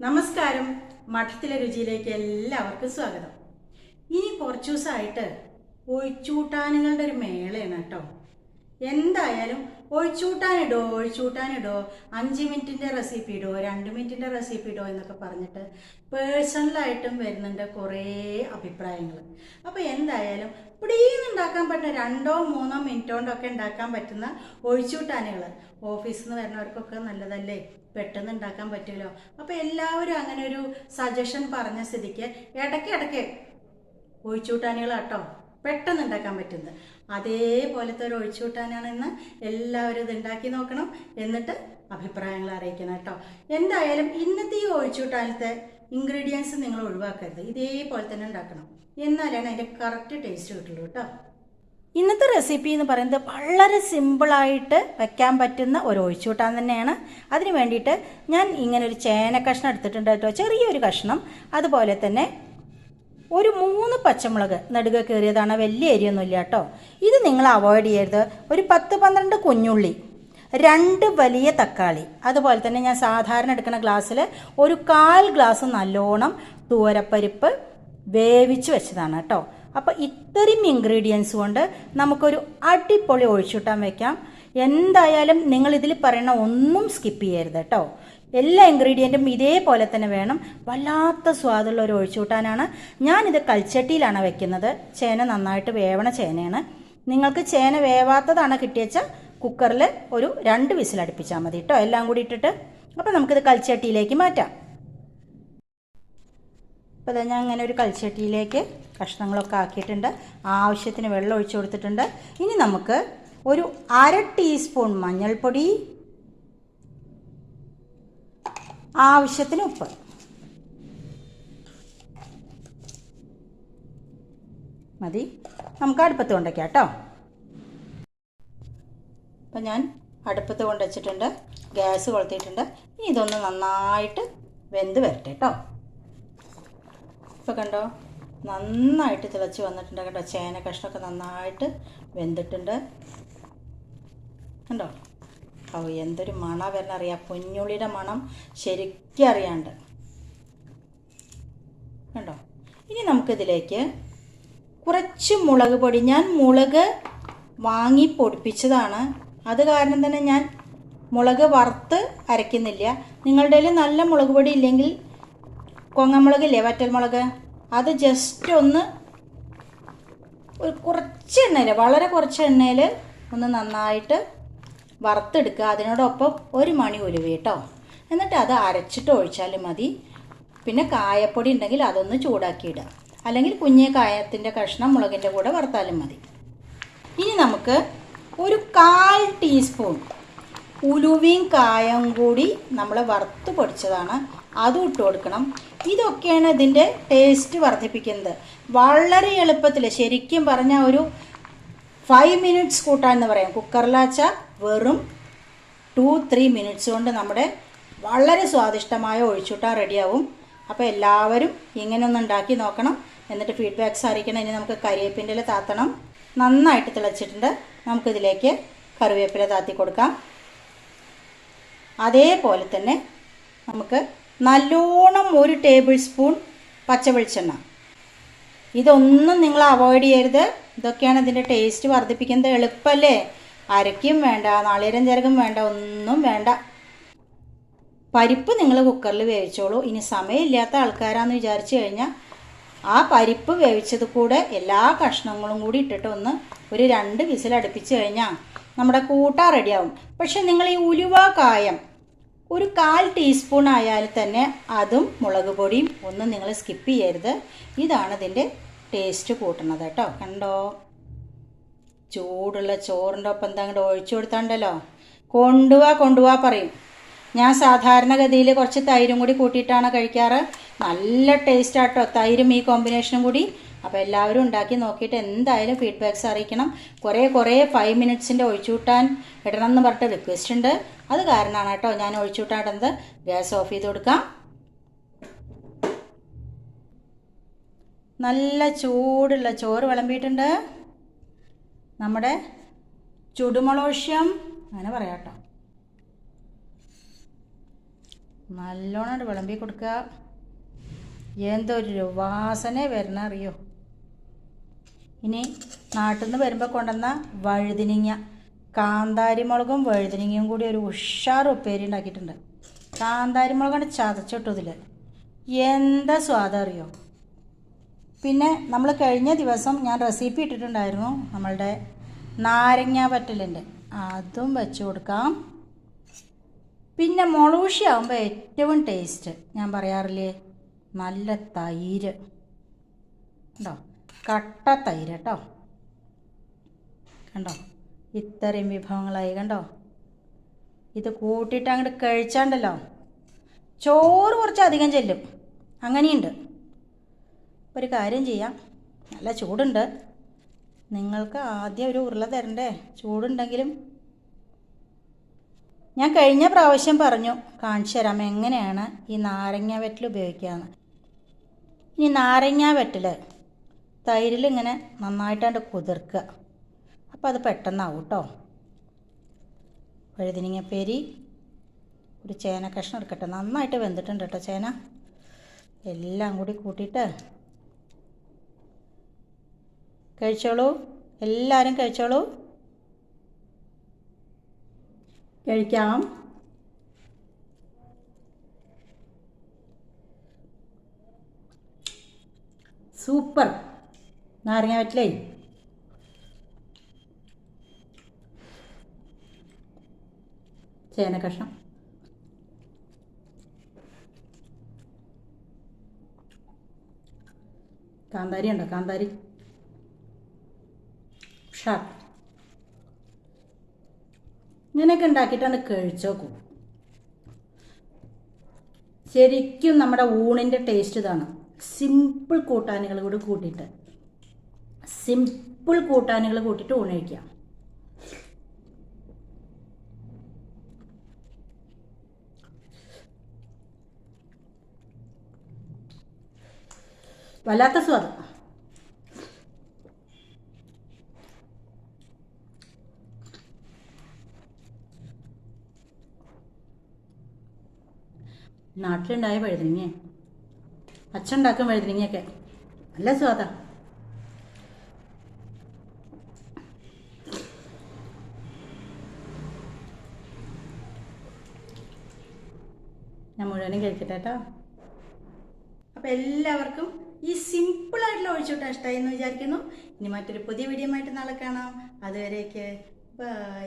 നമസ്കാരം. മഠത്തിലെ രുചിയിലേക്ക് എല്ലാവർക്കും സ്വാഗതം. ഇനി കുറച്ചു ദിവസമായിട്ട് ഒഴിച്ചൂട്ടാനുകളുടെ ഒരു മേളയാണ് കേട്ടോ. എന്തായാലും ഒഴിച്ചൂട്ടാനിടോ ഒഴിച്ചൂട്ടാനിടോ. അഞ്ച് മിനിറ്റിന്റെ റെസിപ്പി ഇടോ രണ്ട് മിനിറ്റിന്റെ റെസിപ്പി ഇടോ എന്നൊക്കെ പറഞ്ഞിട്ട് പേഴ്സണലായിട്ടും വരുന്നുണ്ട് കുറേ അഭിപ്രായങ്ങൾ അപ്പോൾ എന്തായാലും ഇവിടെയും ഉണ്ടാക്കാൻ പറ്റുന്ന രണ്ടോ മൂന്നോ മിനിറ്റ് കൊണ്ടൊക്കെ ഉണ്ടാക്കാൻ പറ്റുന്ന ഒഴിച്ചൂട്ടാനുകൾ ഓഫീസിൽ നിന്ന് വരുന്നവർക്കൊക്കെ നല്ലതല്ലേ? പെട്ടെന്ന് ഉണ്ടാക്കാൻ പറ്റുമല്ലോ? അപ്പോൾ എല്ലാവരും അങ്ങനെ ഒരു സജഷൻ പറഞ്ഞ സ്ഥിതിക്ക് ഇടയ്ക്ക് ഇടയ്ക്ക് ഒഴിച്ചൂട്ടാനുകൾ കേട്ടോ പെട്ടെന്ന് ഉണ്ടാക്കാൻ പറ്റുന്നത്. അതേപോലത്തെ ഒരു ഒഴിച്ചുകൂട്ടാനാണ് ഇന്ന് എല്ലാവരും ഇത് ഉണ്ടാക്കി നോക്കണം എന്നിട്ട് അഭിപ്രായങ്ങൾ അറിയിക്കണം കേട്ടോ. എന്തായാലും ഇന്നത്തെ ഈ ഒഴിച്ചുകൂട്ടാനത്തെ ഇൻഗ്രീഡിയൻസ് നിങ്ങൾ ഒഴിവാക്കരുത്. ഇതേപോലെ തന്നെ ഉണ്ടാക്കണം. എന്നാലാണ് അതിന്റെ കറക്റ്റ് ടേസ്റ്റ് കിട്ടുള്ളൂ കേട്ടോ. ഇന്നത്തെ റെസിപ്പി എന്ന് പറയുന്നത് വളരെ സിമ്പിളായിട്ട് വെക്കാൻ പറ്റുന്ന ഒരു ഒഴിച്ചുകൂട്ടാൻ തന്നെയാണ്. അതിന് വേണ്ടിയിട്ട് ഞാൻ ഇങ്ങനെ ഒരു ചേന കഷ്ണം എടുത്തിട്ടുണ്ട് കേട്ടോ. ചെറിയൊരു കഷ്ണം. അതുപോലെ തന്നെ ഒരു മൂന്ന് പച്ചമുളക് നടുക കയറിയതാണ് വലിയ എരിയൊന്നുമില്ല കേട്ടോ. ഇത് നിങ്ങൾ അവോയ്ഡ് ചെയ്യരുത്. ഒരു പത്ത് പന്ത്രണ്ട് കുഞ്ഞുള്ളി രണ്ട് വലിയ തക്കാളി. അതുപോലെ തന്നെ ഞാൻ സാധാരണ എടുക്കുന്ന ഗ്ലാസ്സിൽ ഒരു കാൽ ഗ്ലാസ് നല്ലോണം തൂരപ്പരിപ്പ് വേവിച്ച് വെച്ചതാണ് കേട്ടോ. അപ്പോൾ ഇത്രയും ഇൻഗ്രീഡിയൻസ് കൊണ്ട് നമുക്കൊരു അടിപൊളി ഒഴിച്ചുവിട്ടാൻ വെക്കാം. എന്തായാലും നിങ്ങൾ ഇതിൽ പറയുന്ന ഒന്നും സ്കിപ്പ് ചെയ്യരുത് കേട്ടോ. എല്ലാ ഇൻഗ്രീഡിയന്റും ഇതേപോലെ തന്നെ വേണം. വല്ലാത്ത സ്വാദുള്ള ഒരു ഒഴിച്ചുകൂട്ടാനാണ് ഞാനിത് കൽച്ചട്ടിയിലാണ് വെക്കുന്നത്. ചേന നന്നായിട്ട് വേവണ ചേനയാണ്. നിങ്ങൾക്ക് ചേന വേവാത്തതാണ് കിട്ടിയച്ചാൽ കുക്കറിൽ ഒരു രണ്ട് വിസിൽ അടുപ്പിച്ചാൽ മതി കേട്ടോ എല്ലാം കൂടി ഇട്ടിട്ട്. അപ്പോൾ നമുക്കിത് കൽച്ചട്ടിയിലേക്ക് മാറ്റാം. അപ്പോൾ ഞാൻ അങ്ങനെ ഒരു കൽച്ചട്ടിയിലേക്ക് കഷ്ണങ്ങളൊക്കെ ആക്കിയിട്ടുണ്ട്. ആവശ്യത്തിന് വെള്ളം ഒഴിച്ചു കൊടുത്തിട്ടുണ്ട്. ഇനി നമുക്ക് ഒരു അര ടീസ്പൂൺ മഞ്ഞൾപ്പൊടി ആവശ്യത്തിന് ഉപ്പ്. മതി. നമുക്ക് അടുപ്പത്ത് കൊണ്ടേക്കാം കേട്ടോ. അപ്പം ഞാൻ അടുപ്പത്ത് കൊണ്ടുവച്ചിട്ടുണ്ട്. ഗ്യാസ് കൊളുത്തിയിട്ടുണ്ട്. ഇനി ഇതൊന്ന് നന്നായിട്ട് വെന്ത് വരട്ടെ കേട്ടോ. ഇപ്പോൾ കണ്ടോ? നന്നായിട്ട് തിളച്ച് വന്നിട്ടുണ്ട് കേട്ടോ. ചേന കഷ്ണമൊക്കെ നന്നായിട്ട് വെന്തിട്ടുണ്ട്. കണ്ടോ? ഓ എന്തൊരു മണം വരുന്ന അറിയാം. പൊന്നുള്ളിയുടെ മണം ശരിക്കും അറിയാണ്ട്. കണ്ടോ? ഇനി നമുക്കിതിലേക്ക് കുറച്ച് മുളക് പൊടി. ഞാൻ മുളക് വാങ്ങി പൊടിപ്പിച്ചതാണ്. അത് കാരണം തന്നെ ഞാൻ മുളക് വറുത്ത് അരയ്ക്കുന്നില്ല. നിങ്ങളുടെ കയ്യിൽ നല്ല മുളക് പൊടി ഇല്ലെങ്കിൽ കൊങ്ങമുളകില്ലേ വറ്റൽമുളക്? അത് ജസ്റ്റ് ഒന്ന് ഒരു കുറച്ച് എണ്ണയിൽ വളരെ കുറച്ച് എണ്ണയിൽ ഒന്ന് നന്നായിട്ട് വറുത്തെടുക്കുക. അതിനോടൊപ്പം ഒരു മണി ഉലുവ കേട്ടോ. എന്നിട്ട് അത് അരച്ചിട്ട് ഒഴിച്ചാൽ മതി. പിന്നെ കായപ്പൊടി ഉണ്ടെങ്കിൽ അതൊന്ന് ചൂടാക്കിയിടുക. അല്ലെങ്കിൽ കുഞ്ഞേ കായത്തിന്റെ കഷ്ണം മുളകിന്റെ കൂടെ വറുത്താലും മതി. ഇനി നമുക്ക് ഒരു കാൽ ടീസ്പൂൺ ഉലുവയും കായം കൂടി നമ്മൾ വറുത്ത് പൊടിച്ചതാണ്. അതും ഇട്ട് കൊടുക്കണം. ഇതൊക്കെയാണ് ഇതിന്റെ ടേസ്റ്റ് വർദ്ധിപ്പിക്കുന്നത്. വളരെ എളുപ്പത്തിൽ ശരിക്കും പറഞ്ഞാൽ ഒരു ഫൈവ് മിനിറ്റ്സ് കൂട്ടാമെന്ന് പറയാം. കുക്കറിലാച്ച വെറും ടു ത്രീ മിനിറ്റ്സ് കൊണ്ട് നമ്മുടെ വളരെ സ്വാദിഷ്ടമായ ഒഴിച്ചുട്ടാൻ റെഡിയാവും. അപ്പോൾ എല്ലാവരും ഇങ്ങനെയൊന്ന് ഉണ്ടാക്കി നോക്കണം. എന്നിട്ട് ഫീഡ്ബാക്ക്സ് അറിയിക്കണം. ഇനി നമുക്ക് കരിവേപ്പിന്റെ താത്തണം. നന്നായിട്ട് തിളച്ചിട്ടുണ്ട്. നമുക്കിതിലേക്ക് കറിവേപ്പില താത്തി കൊടുക്കാം. അതേപോലെ തന്നെ നമുക്ക് നല്ലോണം ഒരു ടേബിൾ സ്പൂൺ പച്ച വെളിച്ചെണ്ണ ഇതൊന്നും നിങ്ങൾ അവോയ്ഡ് ചെയ്യരുത്. ഇതൊക്കെയാണ് ഇതിന്റെ ടേസ്റ്റ് വർദ്ധിപ്പിക്കുന്നത്. എളുപ്പമല്ലേ അരയ്ക്കും വേണ്ട നാളികേരം ചിരകും വേണ്ട ഒന്നും വേണ്ട. പരിപ്പ് നിങ്ങൾ കുക്കറിൽ വേവിച്ചോളൂ. ഇനി സമയമില്ലാത്ത ആൾക്കാരാന്ന് വിചാരിച്ചു കഴിഞ്ഞാൽ ആ പരിപ്പ് വേവിച്ചത് കൂടെ എല്ലാ കഷ്ണങ്ങളും കൂടി ഇട്ടിട്ട് ഒന്ന് ഒരു രണ്ട് വിസിൽ അടുപ്പിച്ച് കഴിഞ്ഞാൽ നമ്മുടെ കൂട്ട റെഡിയാവും. പക്ഷെ നിങ്ങൾ ഈ ഉലുവ കായം ഒരു കാൽ ടീസ്പൂൺ ആയാൽ തന്നെ അതും മുളക് പൊടിയും ഒന്നും നിങ്ങൾ സ്കിപ്പ് ചെയ്യരുത്. ഇതാണ് ഇതിന്റെ ടേസ്റ്റ് കൂട്ടുന്നത് കേട്ടോ. കണ്ടോ? ചൂടുള്ള ചോറിന്റെ ഒപ്പം എന്താ അങ്ങോട്ട് ഒഴിച്ചു കൊടുത്താണ്ടല്ലോ. കൊണ്ടുവാ കൊണ്ടുവാ പറയും. ഞാൻ സാധാരണഗതിയിൽ കുറച്ച് തൈരും കൂടി കൂട്ടിയിട്ടാണ് കഴിക്കാറ്. നല്ല ടേസ്റ്റ് ആട്ടോ. തൈരും ഈ കോമ്പിനേഷനും കൂടി. അപ്പോൾ എല്ലാവരും ഉണ്ടാക്കി നോക്കിയിട്ട് എന്തായാലും ഫീഡ്ബാക്ക്സ് അറിയിക്കണം. കുറേ കുറേ ഫൈവ് മിനിറ്റ്സിന്റെ ഒഴിച്ചുകൂട്ടാൻ ഇടണം എന്ന് പറഞ്ഞിട്ട് റിക്വസ്റ്റ് ഉണ്ട്. അത് കാരണമാണ് കേട്ടോ ഞാൻ ഒഴിച്ചുകൂട്ടാൻ ഇടുന്നത് ഗ്യാസ് ഓഫ് ചെയ്ത് കൊടുക്കാം. നല്ല ചൂടുള്ള ചോറ് വിളമ്പിയിട്ടുണ്ട്. നമ്മുടെ ചുടുമളോഷ്യം അങ്ങനെ പറയാം കേട്ടോ നല്ലോണം വിളമ്പി കൊടുക്കുക. എന്തൊരു വാസന വരണ അറിയോ? ഇനി നാട്ടിൽ നിന്ന് വരുമ്പോൾ കൊണ്ടുവന്ന വഴുതിനിങ്ങ. കാന്താരി മുളകും വഴുതിനിങ്ങയും കൂടി ഒരു ഉഷാർ ഉപ്പേരി ഉണ്ടാക്കിയിട്ടുണ്ട്. കാന്താരി മുളകാണ് ചതച്ചിട്ടു എന്താ സ്വാദം അറിയോ? പിന്നെ നമ്മൾ കഴിഞ്ഞ ദിവസം ഞാൻ റെസിപ്പി ഇട്ടിട്ടുണ്ടായിരുന്നു നമ്മളുടെ നാരങ്ങ വറ്റലിന്റെ അതും വെച്ച് കൊടുക്കാം. പിന്നെ മുളൂഷി ആകുമ്പോൾ ഏറ്റവും ടേസ്റ്റ് ഞാൻ പറയാറില്ലേ? നല്ല തൈര്. കണ്ടോ? കട്ട തൈര് കേട്ടോ. കണ്ടോ? ഇത്രയും വിഭവങ്ങളായി കണ്ടോ? ഇത് കൂട്ടിയിട്ട് അങ്ങോട്ട് കഴിച്ചാണ്ടല്ലോ. ചോറ് കുറച്ച് അധികം ചെല്ലും. അങ്ങനെയുണ്ട്. ഒരു കാര്യം ചെയ്യാം. നല്ല ചൂടുണ്ട്. നിങ്ങൾക്ക് ആദ്യം ഒരു ഉരുള തരണ്ടേ? ചൂടുണ്ടെങ്കിലും. ഞാൻ കഴിഞ്ഞ പ്രാവശ്യം പറഞ്ഞു കാണിച്ചു തരാം എങ്ങനെയാണ് ഈ നാരങ്ങ വെറ്റിൽ ഉപയോഗിക്കാമെന്ന് ഇനി നാരങ്ങ വെറ്റിൽ തൈരിൽ ഇങ്ങനെ നന്നായിട്ടാണ്ട് കുതിർക്കുക. അപ്പോൾ അത് പെട്ടെന്നാവും കേട്ടോ വഴുതിനിങ്ങപ്പേരി ഒരു ചേന കഷ്ണം എടുക്കട്ടെ. നന്നായിട്ട് വെന്തിട്ടുണ്ട് കേട്ടോ ചേന. എല്ലാം കൂടി കൂട്ടിയിട്ട് കഴിച്ചോളൂ. എല്ലാവരും കഴിച്ചോളൂ. കഴിക്കാം. സൂപ്പർ. നാരങ്ങ പറ്റില്ലേ ചേന കഷ്ണം. കാന്താരി ഉണ്ടോ? കാന്താരി. ഷാർപ്പ് ഇങ്ങനെയൊക്കെ ഉണ്ടാക്കിയിട്ടാണ് കഴിച്ചോക്കൂ ശരിക്കും നമ്മുടെ ഊണിന്റെ ടേസ്റ്റ് ഇതാണ്. സിമ്പിൾ കൂട്ടാനുകൾ കൂടി കൂട്ടിയിട്ട്. സിമ്പിൾ കൂട്ടാനുകൾ കൂട്ടിയിട്ട് ഊണ് കഴിക്കാം വല്ലാത്ത സ്വാദം. നാട്ടിലുണ്ടായ വഴുതനങ്ങ. അച്ഛൻ ഉണ്ടാക്കും വഴുതനങ്ങയൊക്കെ. നല്ല സ്വാദാ. ഞാൻ മുഴുവനും കഴിക്കട്ടെ കേട്ടോ. അപ്പോൾ എല്ലാവർക്കും ഈ സിമ്പിളായിട്ടുള്ള ഒഴിച്ചോട്ടം ഇഷ്ടമായി എന്ന് വിചാരിക്കുന്നു. ഇനി മറ്റൊരു പുതിയ വീഡിയോ ആയിട്ട് നാളെ കാണാം. അതുവരേക്ക് ബൈ